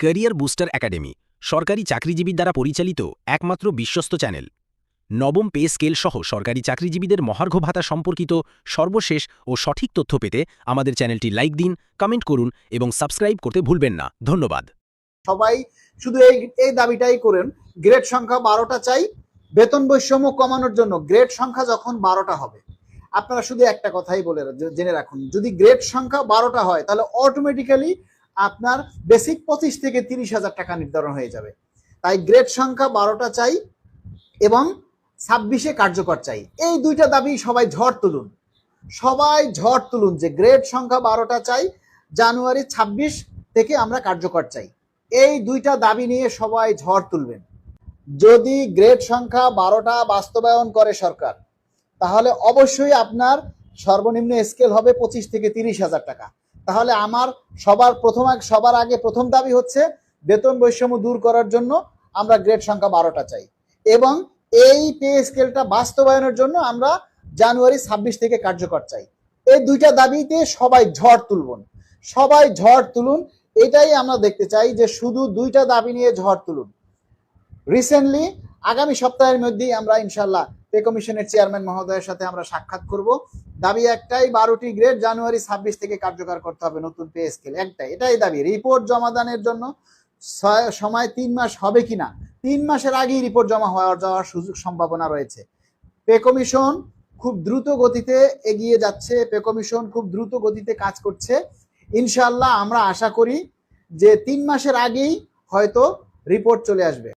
Career booster academy, সরকারি চাকরিজীবীর দ্বারা পরিচালিত একমাত্র বিশ্বস্ত চ্যানেল। নবম পে স্কেল সহ সরকারি চাকরিজীবীদের মহার্ঘ ভাতা সম্পর্কিত সর্বশেষ ও সঠিক তথ্য পেতে আমাদের চ্যানেলটি লাইক দিন, কমেন্ট করুন এবং সাবস্ক্রাইব করতে ভুলবেন না। ধন্যবাদ। সবাই শুধু এই এই দাবিটাই করেন, গ্রেড সংখ্যা বারোটা চাই, বেতন বৈষম্য কমানোর জন্য গ্রেড সংখ্যা যখন বারোটা হবে। আপনারা শুধু একটা কথাই বলে জেনে রাখুন, যদি গ্রেড সংখ্যা বারোটা হয়, তাহলে অটোমেটিক্যালি আপনার বেসিক পঁচিশ থেকে তিরিশ হাজার টাকা নির্ধারণ হয়ে যাবে। তাই গ্রেড সংখ্যা বারোটা চাই এবং ছাব্বিশে কার্যকর চাই। এই দুইটা দাবি সবাই ঝড় তুলুন। সবাই ঝড় তুলুন যে গ্রেড সংখ্যা বারোটা চাই, জানুয়ারি ছাব্বিশ থেকে আমরা কার্যকর চাই। এই দুইটা দাবি নিয়ে সবাই ঝড় তুলবেন। যদি গ্রেড সংখ্যা বারোটা বাস্তবায়ন করে সরকার, তাহলে অবশ্যই আপনার সর্বনিম্ন স্কেল হবে পঁচিশ থেকে তিরিশ হাজার টাকা। তাহলে আমার সবার প্রথম সবার আগে প্রথম দাবি হচ্ছে বেতন বৈষম্য দূর করার জন্য আমরা গ্রেড সংখ্যা বারোটা চাই। এবং এই পে স্কেলটা বাস্তবায়নের জন্য আমরা জানুয়ারি ছাব্বিশ থেকে কার্যকর চাই। এই দুইটা দাবিতে সবাই ঝড় তুলবন সবাই ঝড় তুলুন। এটাই আমরা দেখতে চাই যে শুধু দুইটা দাবি নিয়ে ঝড় তুলুন। রিসেন্টলি আগামী সপ্তাহের মধ্যেই আমরা ইনশাল্লাহ পে কমিশনের চেয়ারম্যান মহোদয়ের সাথে আমরা সাক্ষাৎ করব। দাবি একটাই, বারোটি গ্রেড জানুয়ারি ছাব্বিশ থেকে কার্যকর করতে হবে নতুন পে স্কেল একটাই। এটাই দাবি। রিপোর্ট জমা দানের জন্য সময় তিন মাস হবে কিনা তিন মাসের আগেই রিপোর্ট জমা হওয়ার যাওয়ার সুযোগ সম্ভাবনা রয়েছে। পে কমিশন খুব দ্রুত গতিতে এগিয়ে যাচ্ছে। পে কমিশন খুব দ্রুত গতিতে কাজ করছে। ইনশাল্লাহ আমরা আশা করি যে তিন মাসের আগেই হয়তো রিপোর্ট চলে আসবে।